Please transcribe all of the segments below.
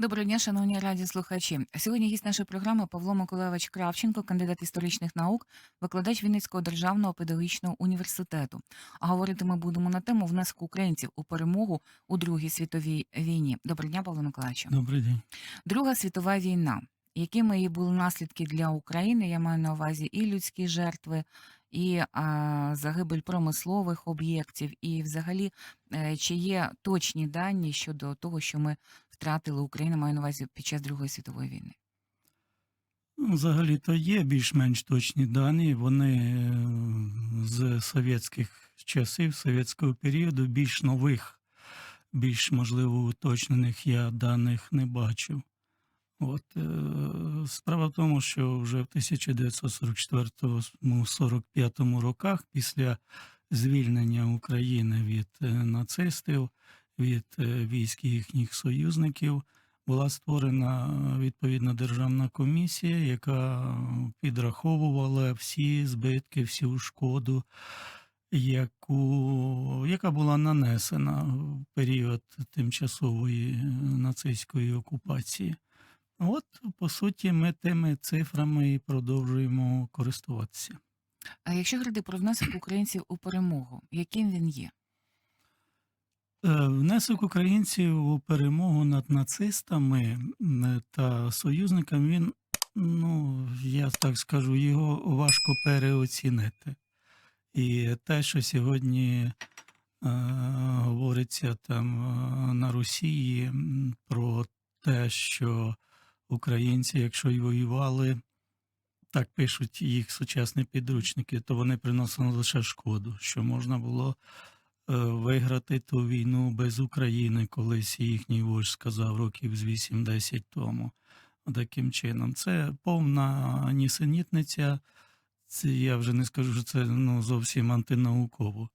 Доброго дня, шановні радіослухачі. Сьогодні гість нашої програми Павло Миколайович Кравченко, кандидат історичних наук, викладач Вінницького державного педагогічного університету. А говорити ми будемо на тему внеску українців у перемогу у Другій світовій війні. Доброго дня, Павло Миколайовичу. Добрий день. Друга світова війна. Якими її були наслідки для України? Я маю на увазі і людські жертви, і а, загибель промислових об'єктів, і взагалі, е, чи є точні дані щодо того, що ми втратили Україну, маю на увазі під час Другої світової війни? Ну, Взагалі-то є більш-менш точні дані. Вони е, з совєтських часів, совєтського періоду, більш нових, більш можливо уточнених я даних не бачив. От е, справа в тому, що вже в 1944-45 роках, після звільнення України від е, нацистів, від е, військ їхніх союзників, була створена відповідна державна комісія, яка підраховувала всі збитки, всю шкоду, яку, яка була нанесена в період тимчасової е, нацистської окупації. От, по суті, ми тими цифрами і продовжуємо користуватися. А якщо говорити про внесок українців у перемогу, яким він є? Е, Внесок українців у перемогу над нацистами та союзниками, він, ну, я так скажу, його важко переоцінити. І те, що сьогодні е, говориться там е, на Росії про те, що українці, якщо й воювали, так пишуть їх сучасні підручники, то вони приносили лише шкоду, що можна було виграти ту війну без України, колись їхній вождь сказав років з 8-10 тому. Таким чином, це повна нісенітниця. Це я вже не скажу, що це ну, зовсім антинауково.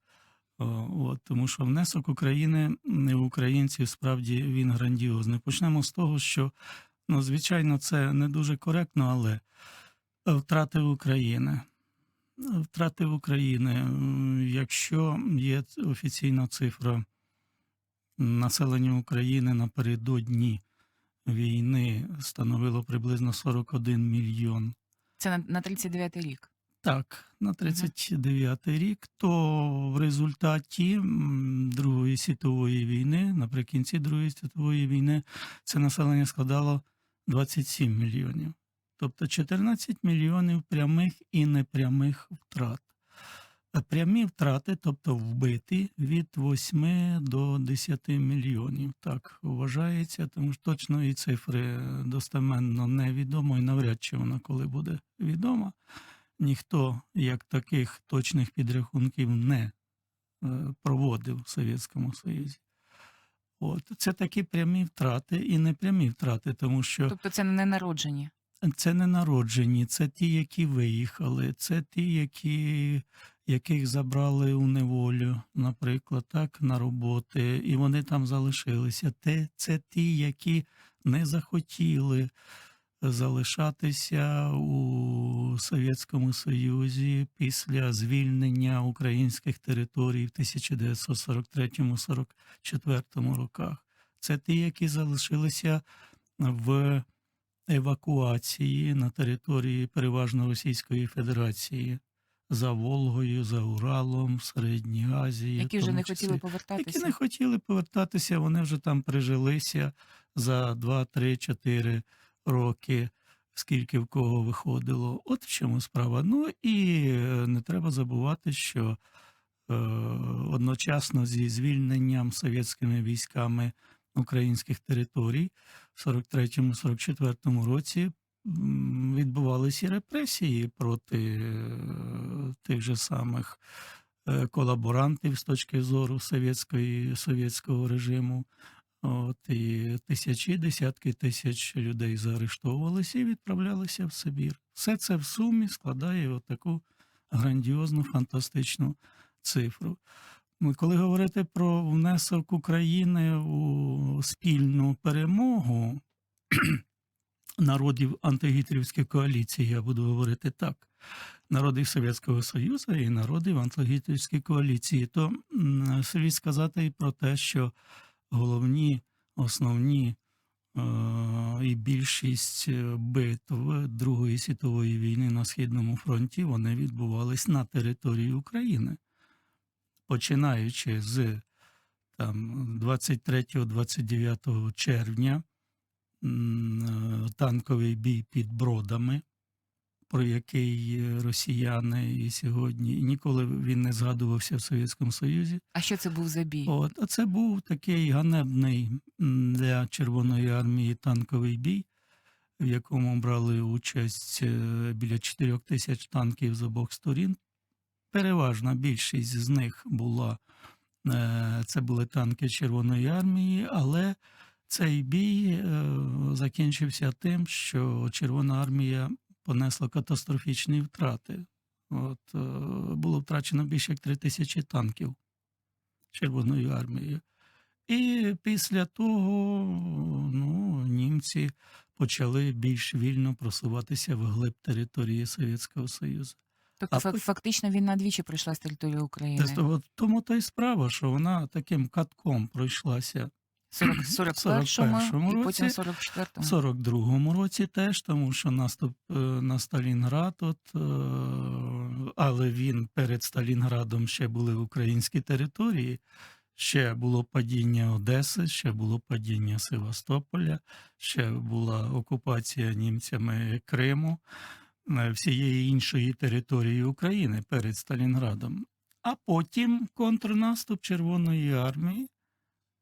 От, тому що внесок України в українців справді він грандіозний. Почнемо з того, що ну, звичайно, це не дуже коректно, але втрати України. Втрати України. М, Якщо є офіційна цифра населення України напередодні війни становило приблизно 41 мільйон. Це на, на 39-й рік. Так, на 39-й рік, то в результаті Другої світової війни, наприкінці Другої світової війни, це населення складало 27 мільйонів. Тобто 14 мільйонів прямих і непрямих втрат. Прямі втрати, тобто вбиті, від 8 до 10 мільйонів. Так вважається, тому що точної цифри достеменно невідомо і навряд чи вона коли буде відома. Ніхто як таких точних підрахунків не е, проводив в Совєтському Союзі. От. Це такі прямі втрати і непрямі втрати, тому що Тобто це не народжені. Це не народжені, це ті, які виїхали, це ті, які, яких забрали у неволю, наприклад, так, на роботи, і вони там залишилися. Те, це ті, які не захотіли залишатися у Совєтському Союзі після звільнення українських територій в 1943-44 роках. Це ті, які залишилися в евакуації на території переважно Російської Федерації за Волгою, за Уралом, в Середній Азії. Які вже не числі. хотіли повертатися. Які не хотіли повертатися, вони вже там прижилися за 2, 3, 4 роки, скільки в кого виходило. От в чому справа. Ну і е, не треба забувати, що е, одночасно зі звільненням совєтськими військами українських територій в 43-44 році відбувалися репресії проти е, тих же самих е, колаборантів з точки зору совєтської, совєтського режиму. От, і тисячі, десятки тисяч людей заарештовувалися і відправлялися в Сибір. Все це в сумі складає таку грандіозну, фантастичну цифру. Ну, Коли говорити про внесок України у спільну перемогу народів антигітлерівської коаліції, я буду говорити так, народів Совєтського Союзу і народів антигітлерівської коаліції, то слід сказати і про те, що головні, основні і більшість е, битв Другої світової війни на Східному фронті вони відбувались на території України. Починаючи з там, 23-29 червня е, танковий бій під Бродами, про який росіяни і сьогодні ніколи він не згадувався в Совєтському Союзі. А що це був за бій? От, а це був такий ганебний для Червоної армії танковий бій, в якому брали участь е, біля 4 тисяч танків з обох сторін. Переважна більшість з них була е, це були танки Червоної армії, але цей бій е, закінчився тим, що Червона армія понесла катастрофічні втрати. От, е, було втрачено більше як 3 тисячі танків. Червоною армією. І після того ну, німці почали більш вільно просуватися вглиб території Совєтського Союзу. Тобто а фактично війна двічі пройшла з території України. Тому то й справа, що вона таким катком пройшлася 41-му 41-му і потім році, 44-му. 42-му році теж, тому що наступ е, на Сталінград, от, е, але він перед Сталінградом ще були українські території. Ще було падіння Одеси, ще було падіння Севастополя, ще була окупація німцями Криму, всієї іншої території України перед Сталінградом. А потім контрнаступ Червоної армії,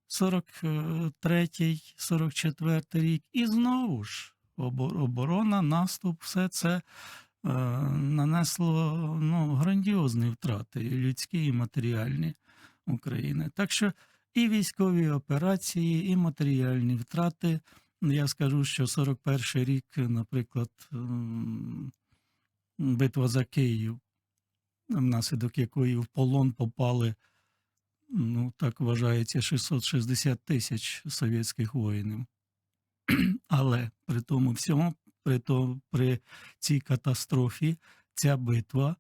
43-44 рік, і знову ж оборона, наступ, все це е, нанесло ну, грандіозні втрати, людські і матеріальні України. Так що і військові операції, і матеріальні втрати. Я скажу, що 41 рік, наприклад, битва за Київ, внаслідок якої в полон попали, ну так вважається, 660 тисяч совєтських воїнів. Але при тому всьому, при, то, при цій катастрофі, ця битва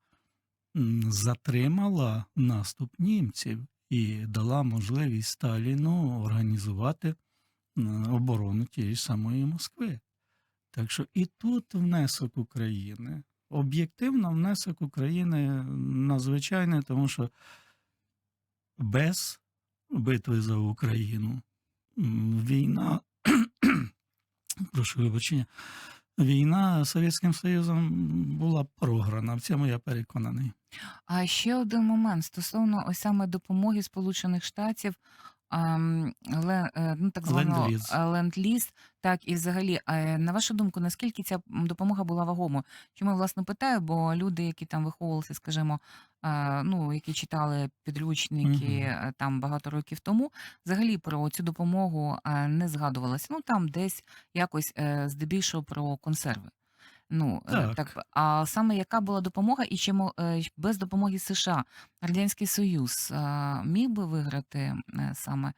затримала наступ німців і дала можливість Сталіну організувати оборону тієї самої Москви. Так що і тут внесок України. Об'єктивно внесок України надзвичайний, тому що без битви за Україну війна, прошу вибачення, війна Совєтським Союзом була програна. В цьому я переконаний. А ще один момент стосовно ось саме допомоги Сполучених Штатів, ле- е, ну, так званого Ленд-ліз. е, ленд-ліз, так і взагалі, е, на вашу думку, наскільки ця м, допомога була вагомою? Чому я власне питаю? Бо люди, які там виховувалися, скажімо, е, ну які читали підручники Мгм. е, там багато років тому, взагалі про цю допомогу е, не згадувалося. Ну там десь якось е, здебільшого про консерви. Ну, е, Так. так, а саме яка була допомога, і чому е, без допомоги США Радянський Союз е, міг би виграти е, саме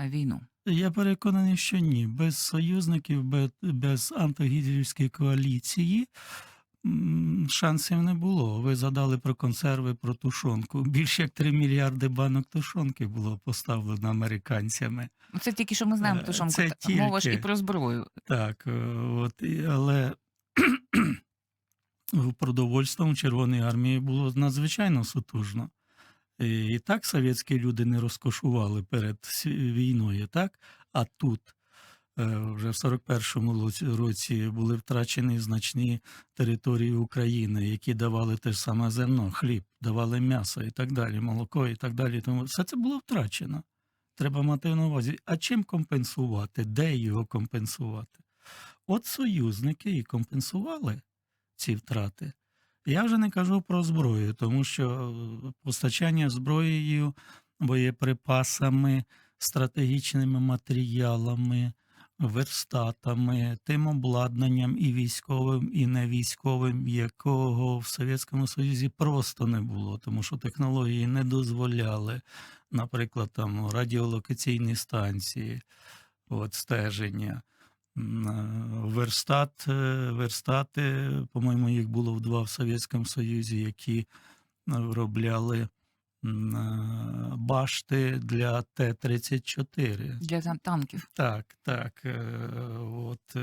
е, війну? Я переконаний, що ні. Без союзників, без, без антигітлерівської коаліції м, шансів не було. Ви задали про консерви, про тушонку. Більше як 3 мільярди банок тушонки було поставлено американцями. Ну, Це тільки що ми знаємо Е, тушонку. це та- Мова ж і тільки. про зброю. Так, е, от, і- але продовольством Червоної армії було надзвичайно сутужно. І, так совєтські люди не розкошували перед війною, так? А тут е, вже в 41-му році- році були втрачені значні території України, які давали те ж саме зерно, хліб, давали м'ясо і так далі, молоко і так далі. Тому все це було втрачено. Треба мати на увазі. А чим компенсувати? Де його компенсувати? От союзники і компенсували ці втрати. Я вже не кажу про зброю, тому що е, постачання зброєю, боєприпасами, стратегічними матеріалами, верстатами, тим обладнанням і військовим, і невійськовим, якого в Совєтському Союзі просто не було, тому що технології не дозволяли, наприклад, там радіолокаційні станції, от, стеження. Е, Верстат, е, верстати, по-моєму, їх було в два в Совєтському Союзі, які е, виробляли башти для Т-34. Для танків. Так, так. От,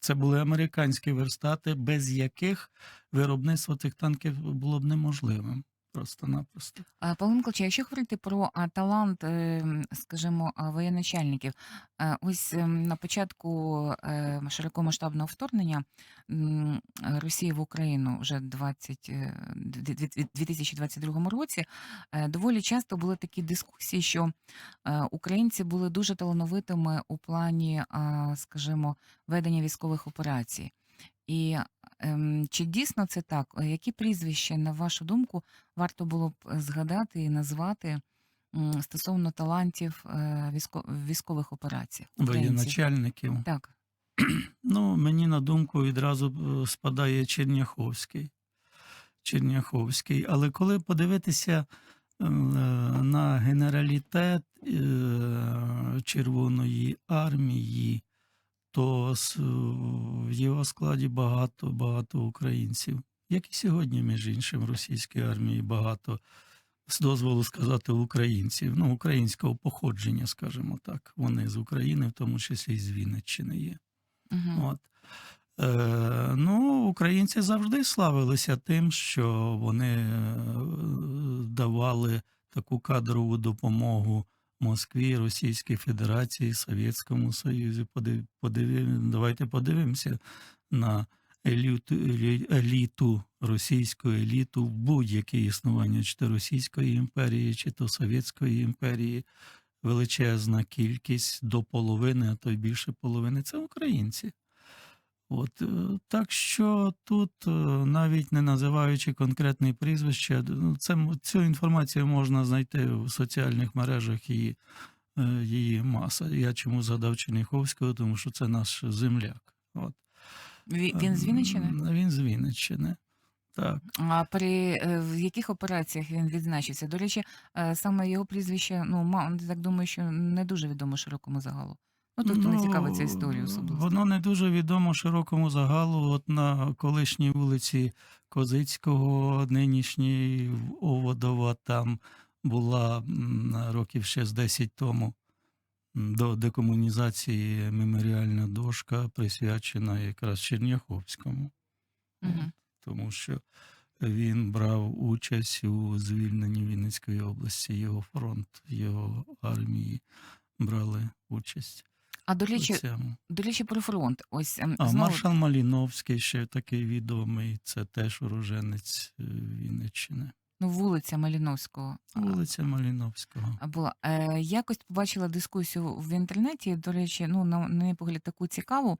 це були американські верстати, без яких виробництво цих танків було б неможливим. Просто-напросто. Павло Миколаївич, якщо говорити про талант, е, скажімо, воєначальників, ось ем, на початку е, широкомасштабного вторгнення Росії в Україну вже 20, е, дві- дві- дві- 2022 році е, доволі часто були такі дискусії, що українці були дуже талановитими у плані, скажімо, ведення військових операцій. І ем, чи дійсно це так? Е, Які прізвища, на вашу думку, варто було б е, згадати і назвати м, стосовно талантів е, військо- військових українців? Воєначальників. Так. Ну, мені на думку відразу е, спадає Черняховський. Черняховський. Але коли подивитися е, на генералітет е, Червоної армії, то в його складі багато багато українців, як і сьогодні, між іншим, в російській армії багато, з дозволу сказати, українців, ну, українського походження, скажімо так. Вони з України, в тому числі і з Вінниччини є. Угу. От. Е, ну, українці завжди славилися тим, що вони е, давали таку кадрову допомогу Москві, Російській Федерації, Совєтському Союзі. подиві. подивим, давайте подивимося на еліту, еліту, російську еліту в будь-яке існування, чи то Російської імперії, чи то Совєтської імперії. Величезна кількість до половини, а то й більше половини це українці. От, е, так що тут, е, навіть не називаючи конкретне прізвище, ну, це, цю інформацію можна знайти в соціальних мережах і е, її маса. Я чому згадав Черніховського, тому що це наш земляк. От. Він з Вінниччини? Він з Вінниччини. Так. А при в яких операціях він відзначився? До речі, саме його прізвище, ну так думаю, що не дуже відомо широкому загалу. Ну, тобто не цікавиться історією особисто. Воно не дуже відомо широкому загалу. От на колишній вулиці Козицького, нинішній Оводова, там була років ще з 10 тому до декомунізації меморіальна дошка, присвячена якраз Черняховському. Мгм. Тому що він брав участь у звільненні Вінницької області, його фронт, його армії брали участь. А до речі, цьому. до речі, про фронт. Ось ем, А знову маршал Маліновський ще такий відомий, це теж уроженець е, Вінниччини. ну, вулиця Маліновського. а, Вулиця Маліновського. А, Була. Е, якось побачила дискусію в інтернеті. До речі, ну на, на мій погляд, таку цікаву.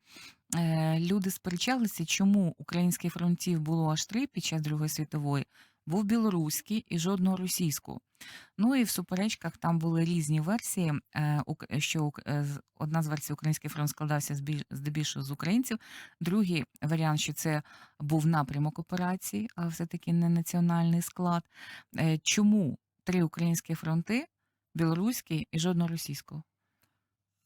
Е, люди сперечалися, чому українських фронтів було аж три під час Другої світової, був білоруський і жодного російського. Ну і в суперечках там були різні версії. Е, що е, одна з версій український фронт складався здебільшого з українців. Другий варіант, що це був напрямок операції, а все-таки не національний склад. Е, чому три українські фронти, білоруський і жодного російського?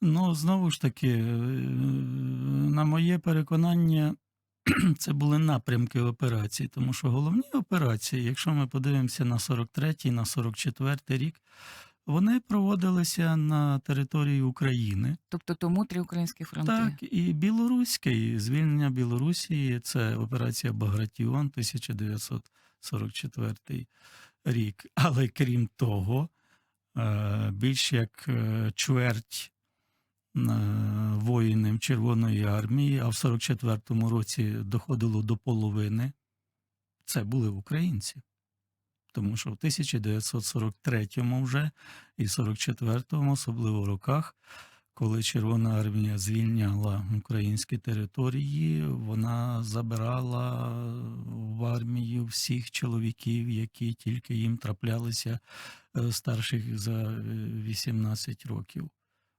Ну, знову ж таки, на моє переконання, це були напрямки операцій, тому що головні операції, якщо ми подивимося на 43-й, на 44-й рік, вони проводилися на території України. Тобто тому три українські фронти. Так, і білоруський, звільнення Білорусі, це операція Багратіон 1944 рік. Але крім того, е, більш як е, чверть воїнів Червоної армії, а в 44-му році доходило до половини, це були українці. Тому що в 1943-му вже і 44-му, особливо в роках, коли Червона армія звільняла українські території, вона забирала в армію всіх чоловіків, які тільки їм траплялися е, старших за е, 18 років.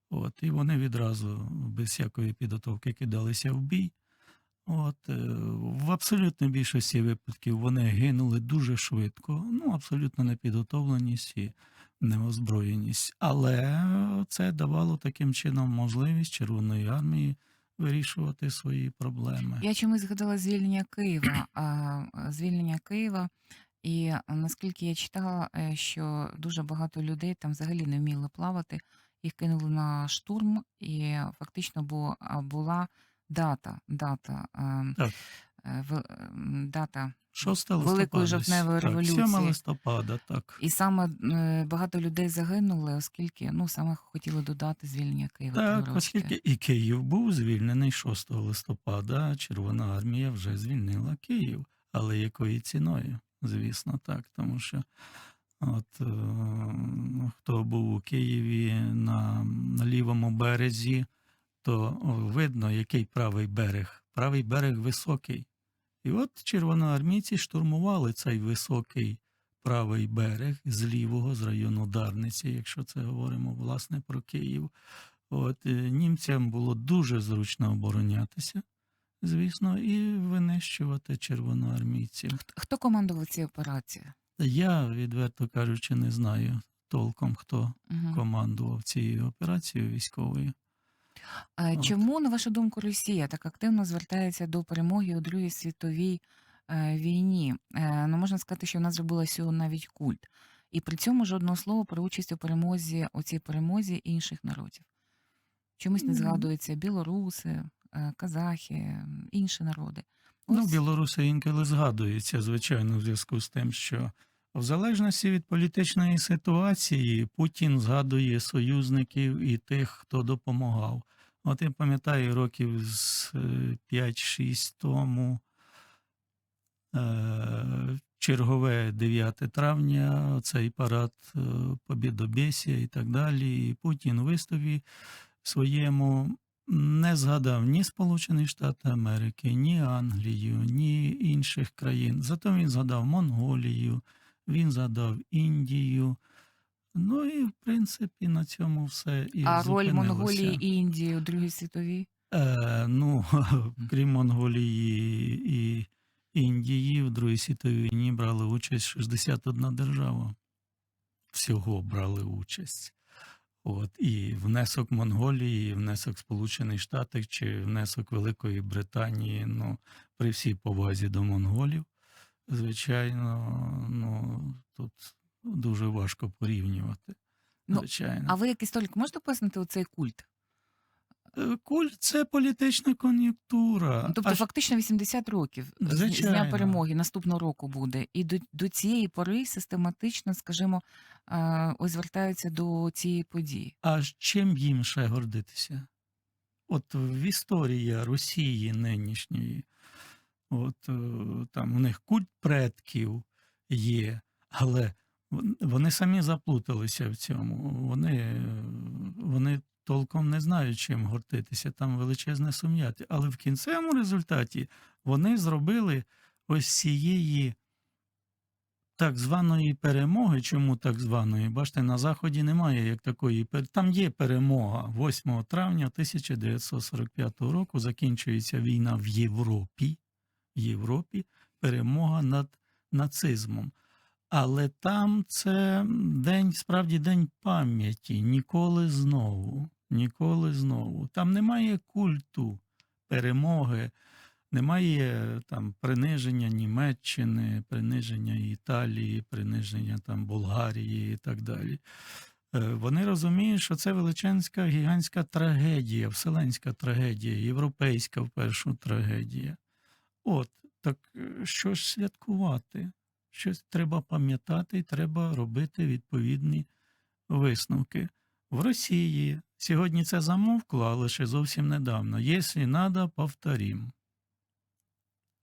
От, і вони відразу без всякої підготовки кидалися в бій. От, е, в абсолютній більшості випадків вони гинули дуже швидко, ну, абсолютно непідготовленість і неозброєність. Але це давало таким чином можливість Червоної армії вирішувати свої проблеми. Я чомусь згадала звільнення Києва. Звільнення Києва І наскільки я читала, е, що дуже багато людей там взагалі не вміли плавати, їх кинули на штурм, і фактично бу- була дата, дата, Так. е, в- дата 6 Великої жовтневої так, 7 революції. листопада, так. І саме багато людей загинули, оскільки ну саме хотіли додати звільнення Києва. Так, оскільки і Київ був звільнений 6 листопада, Червона армія вже звільнила Київ. Але якою ціною? Звісно, так. Тому що от, е, хто був у Києві на, на лівому березі, то видно, який правий берег. Правий берег високий. І от червоноармійці штурмували цей високий правий берег з лівого, з району Дарниці, якщо це говоримо власне про Київ. От е, німцям було дуже зручно оборонятися, звісно, і винищувати червоноармійців. Хт- Хто командував цією операцією? Я, відверто кажучи, не знаю толком, хто Угу. командував цією операцією військовою. От. Чому, на вашу думку, Росія так активно звертається до перемоги у Другій світовій е, війні? Е, Ну, можна сказати, що вона зробила цього навіть культ. І при цьому жодного слова про участь у перемозі, у цій перемозі інших народів. Чомусь не згадуються білоруси, е, казахи, інші народи. Ну, білоруси інколи згадується, звичайно, в зв'язку з тим, що в залежності від політичної ситуації Путін згадує союзників і тих, хто допомагав. От я пам'ятаю, років з е, 5-6 тому е, чергове 9 травня, цей парад е, Побєдобєсія і так далі. І Путін у виступі своєму не згадав ні Сполучені Штати Америки, ні Англію, ні інших країн. Зато він згадав Монголію, він згадав Індію. Ну і в принципі на цьому все і А роль. Монголії і Індії у Другій світовій? Е, ну, крім Монголії і Індії, в Другій світовій війні брали участь 61 держава. Всього брали участь. От, і внесок Монголії, і внесок Сполучених Штатів чи внесок Великої Британії, ну, при всій повазі до монголів, звичайно, ну, тут дуже важко порівнювати. Ну, Звичайно. А ви як історик можете пояснити оцей культ? Е, Культ це політична кон'юнктура. Ну, Тобто, А ж- фактично 80 років з- з дня перемоги наступного року буде. І до, до цієї пори систематично, скажімо, е, ось звертаються до цієї події. А ж чим їм ще гордитися? От в історії Росії нинішньої, от е, там у них культ предків є, але вони самі заплуталися в цьому. Вони, вони толком не знають, чим гордитися, там величезне сум'яття. Але в кінцевому результаті вони зробили ось цієї так званої перемоги. Чому так званої? Бачите, на Заході немає як такої. Там є перемога. 8 травня 1945 року закінчується війна в Європі. Європі перемога над нацизмом. Але там це день, справді день пам'яті. Ніколи знову. Ніколи знову. Там немає культу перемоги, немає там приниження Німеччини, приниження Італії, приниження там Болгарії і так далі. Е, Вони розуміють, що це величезна гігантська трагедія, вселенська трагедія, європейська в першу трагедія. От, так е, що ж святкувати? Щось треба пам'ятати і треба робити відповідні висновки. В Росії сьогодні це замовкло, але ще зовсім недавно. Якщо надо, повторім.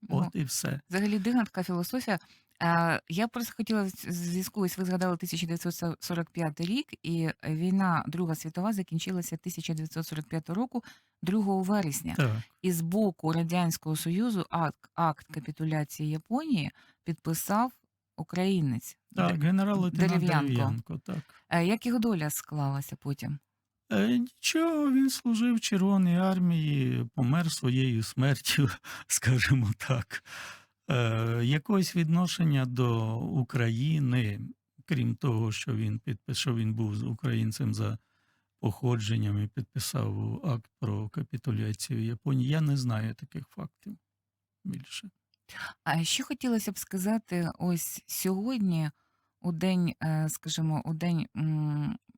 Ну, От і все. Взагалі дивна така філософія. Е, Я просто хотіла в зв'язку, ось ви згадали 1945 рік, і війна Друга світова закінчилася 1945 року, 2 вересня. Так. І з боку Радянського Союзу акт, акт капітуляції Японії підписав українець. Так, генерал Дерев'янко. Так. Е, Як його доля склалася потім? Е, Нічого, він служив в Червоній армії, помер своєю смертю, скажімо так. Е, якогось відношення до України, крім того, що він підпис, що він був українцем за походженням і підписав акт про капітуляцію Японії. Я не знаю таких фактів більше. А ще хотілося б сказати, ось сьогодні, у день, е, скажімо, у день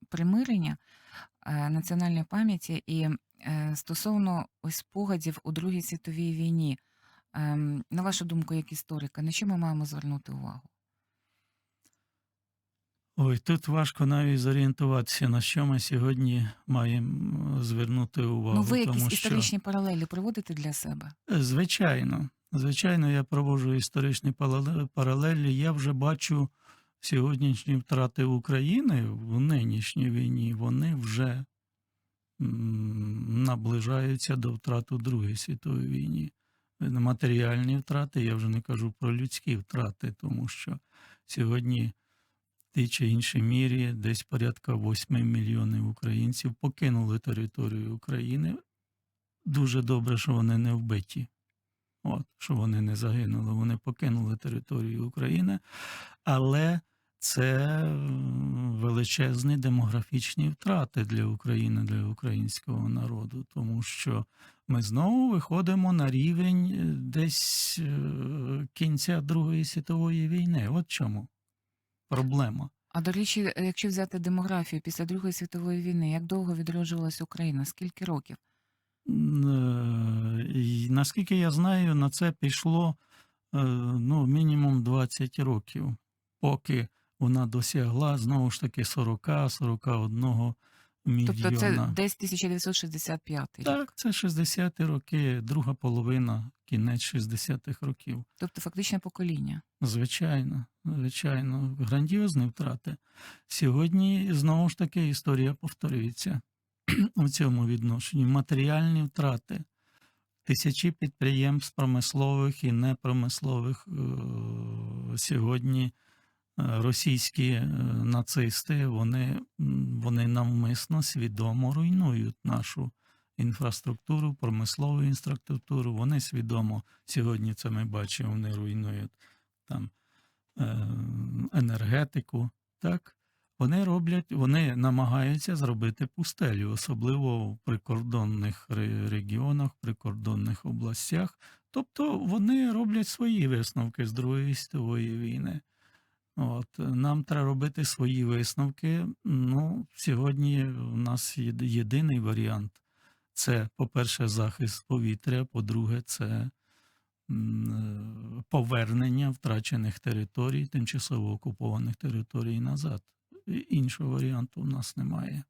примирення е, національної пам'яті і е, стосовно ось спогадів у Другій світовій війні, на вашу думку, як історика, на що ми маємо звернути увагу? Ой, тут важко навіть зорієнтуватися, на що ми сьогодні маємо звернути Ну, увагу, ви якісь тому що історичні паралелі проводите для себе? Е, Звичайно, звичайно, я проводжу історичні паралелі. Я вже бачу сьогоднішні втрати України в нинішній війні, вони вже наближаються до втрат у Другій світовій війні. Матеріальні втрати, я вже не кажу про людські втрати, тому що сьогодні в тій чи іншій мірі десь порядка 8 мільйонів українців покинули територію України. Дуже добре, що вони не вбиті. От, що вони не загинули, вони покинули територію України, але це величезні демографічні втрати для України, для українського народу, тому що ми знову виходимо на рівень е, десь е, кінця Другої світової війни. От чому проблема. А до речі, якщо взяти демографію після Другої світової війни, як довго відроджувалася Україна? Скільки років? Е, Наскільки я знаю, на це пішло ну, мінімум 20 років, поки вона досягла знову ж таки 40-41 Тобто це мільйона. десь 1965 рік. Так, це 60-ті роки, друга половина, кінець 60-х років. Тобто фактично покоління. Звичайно, звичайно, грандіозні втрати. Сьогодні знову ж таки історія повторюється у цьому відношенні. Матеріальні втрати. Тисячі підприємств промислових і непромислових е, сьогодні російські е, нацисти вони, вони навмисно свідомо руйнують нашу інфраструктуру, промислову інфраструктуру. Вони свідомо сьогодні це ми бачимо, вони руйнують там е, енергетику. Так? Вони роблять, вони намагаються зробити пустелю, особливо в прикордонних ре- регіонах, прикордонних областях. Тобто вони роблять свої висновки з Другої світової війни. От, нам треба робити свої висновки. Ну, сьогодні у нас єдиний варіант це, по-перше, захист повітря, по-друге, це е, повернення втрачених територій, тимчасово окупованих територій назад. Іншого варіанту у нас немає.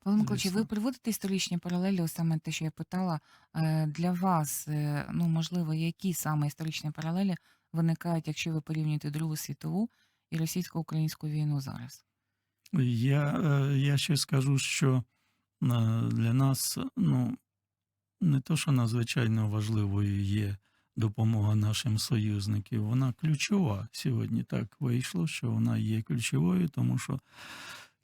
Павло Миколаївич, ви приводите історичні паралелі, ось саме те, що я питала, е, для вас, е, ну, можливо, які саме історичні паралелі виникають, якщо ви порівнюєте Другу світову і російсько-українську війну зараз? Я, е, я ще скажу, що е, для нас ну, не то, що надзвичайно важливою є допомога нашим союзникам, вона ключова. Сьогодні так вийшло, що вона є ключовою, тому що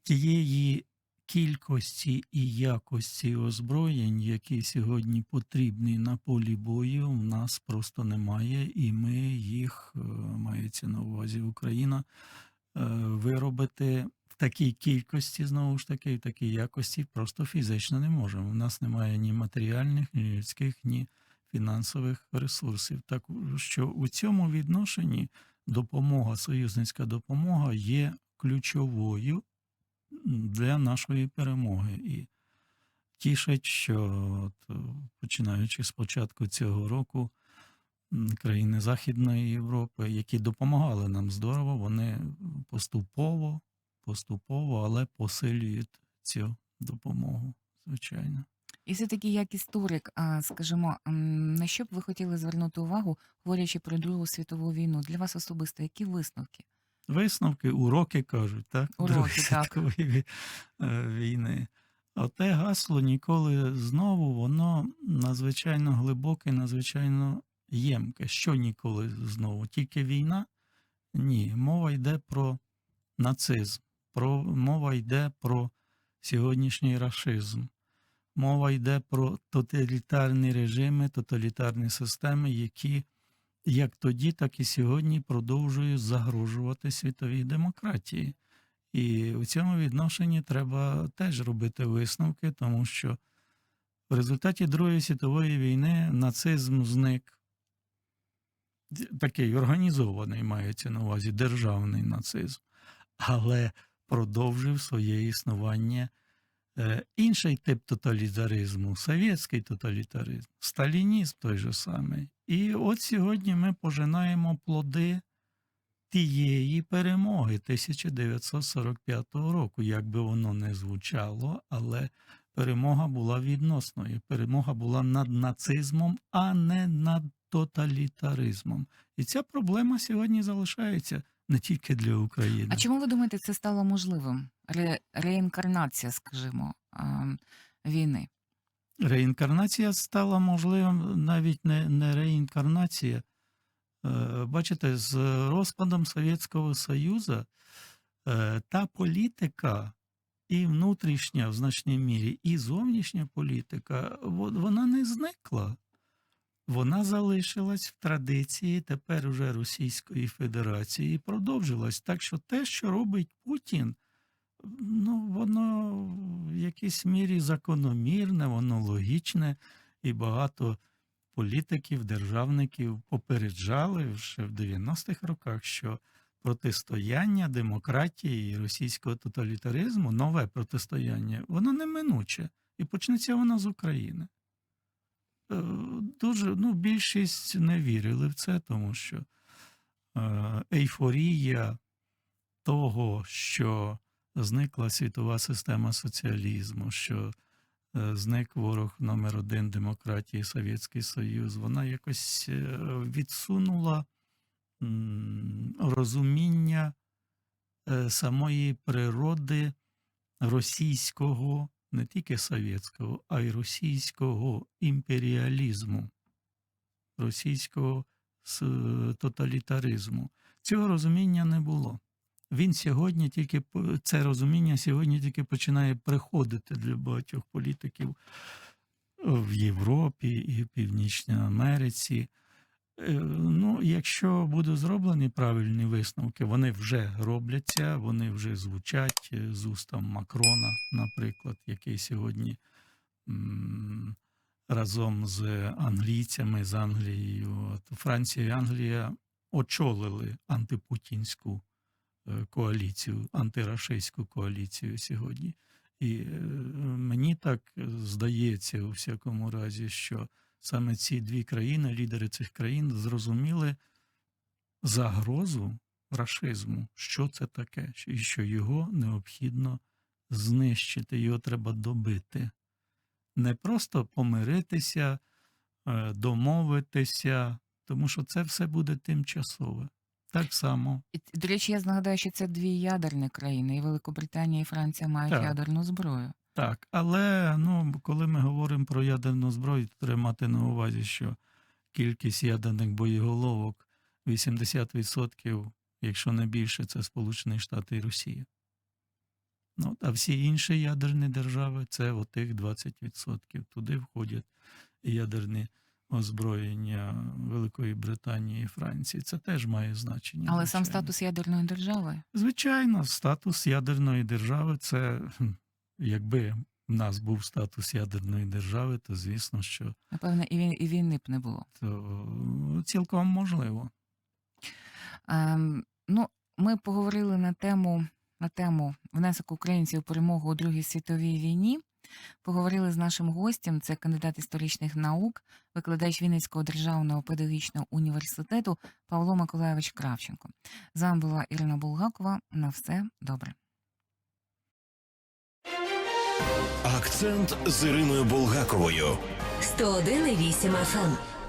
тієї кількості і якості озброєнь, які сьогодні потрібні на полі бою, в нас просто немає, і ми їх, е, мається на увазі Україна, е, виробити в такій кількості, знову ж таки, в такій якості просто фізично не можемо. У нас немає ні матеріальних, ні людських, ні фінансових ресурсів. Так що у цьому відношенні допомога, союзницька допомога є ключовою для нашої перемоги. І тішить, що от, е, починаючи з початку цього року, країни Західної Європи, які допомагали нам здорово, вони поступово, поступово, але посилюють цю допомогу, звичайно. І все-таки як історик, скажімо, на що б ви хотіли звернути увагу, говорячи про Другу світову війну? Для вас особисто, які висновки? Висновки, уроки кажуть, так? Уроки, Другої так. світової ві- е, війни. Оте гасло ніколи знову, воно надзвичайно глибоке, надзвичайно ємке. Що ніколи знову? Тільки війна? Ні. Мова йде про нацизм, про, мова йде про сьогоднішній рашизм. Мова йде про тоталітарні режими, тоталітарні системи, які як тоді, так і сьогодні продовжують загрожувати світовій демократії. І у цьому відношенні треба теж робити висновки, тому що в результаті Другої світової війни нацизм зник, такий організований мається на увазі державний нацизм, але продовжив своє існування інший тип тоталітаризму, совєтський тоталітаризм, сталінізм той же самий. І от сьогодні ми пожинаємо плоди тієї перемоги 1945 року, як би воно не звучало, але перемога була відносною. Перемога була над нацизмом, а не над тоталітаризмом. І ця проблема сьогодні залишається не тільки для України. А чому ви думаєте, це стало можливим? Ре, реінкарнація, скажімо, ем, війни. Реінкарнація стала можливим навіть не, не реінкарнація. Е, Бачите, з розпадом Совєтського Союзу е, та політика, і внутрішня в значній мірі, і зовнішня політика, во- вона не зникла. Вона залишилась в традиції тепер уже Російської Федерації і продовжилась. Так що те, що робить Путін, ну, воно в якійсь мірі закономірне, воно логічне, і багато політиків, державників попереджали ще в 90-х роках, що протистояння демократії і російського тоталітаризму, нове протистояння, воно неминуче. І почнеться воно з України. Е, Дуже, ну, більшість не вірили в це, тому що е, ейфорія того, що зникла світова система соціалізму, що е, зник ворог номер один демократії Совєтський Союз, вона якось е, відсунула розуміння е, самої природи російського, не тільки совєтського, а й російського імперіалізму, російського тоталітаризму. Цього розуміння не було. Він сьогодні тільки це розуміння сьогодні тільки починає приходити для багатьох політиків в Європі і в Північній Америці. Е, Ну, якщо будуть зроблені правильні висновки, вони вже робляться, вони вже звучать е, з устом Макрона, наприклад, який сьогодні разом з англійцями, з Англією, Франція і Англія очолили антипутінську коаліцію, антирашистську коаліцію сьогодні. І е, мені так здається, у всякому разі, що саме ці дві країни, лідери цих країн, зрозуміли загрозу рашизму, що це таке, і що його необхідно знищити, його треба добити. Не просто помиритися, е, домовитися, тому що це все буде тимчасове. Так само. І, До речі, я нагадаю, що це дві ядерні країни, і Великобританія і Франція мають Так. ядерну зброю. Так, але ну, коли ми говоримо про ядерну зброю, то треба мати на увазі, що кількість ядерних боєголовок 80%, якщо не більше, це Сполучені Штати і Росія. Ну, а всі інші ядерні держави це отих 20%. Туди входять ядерні озброєння Великої Британії і Франції. Це теж має значення. Але сам статус ядерної держави. Звичайно, статус ядерної держави це якби в нас був статус ядерної держави, то звісно, що Напевне, і, він, і війни б не було. то цілком можливо. Ем, ну, ми поговорили на тему, на тему внесок українців у перемогу у Другій світовій війні. Поговорили з нашим гостем, це кандидат історичних наук, викладач Вінницького державного педагогічного університету Павло Миколайович Кравченко. З вами була Ірина Булгакова. На все добре. Акцент з Іриною Булгаковою. 101,8 FM.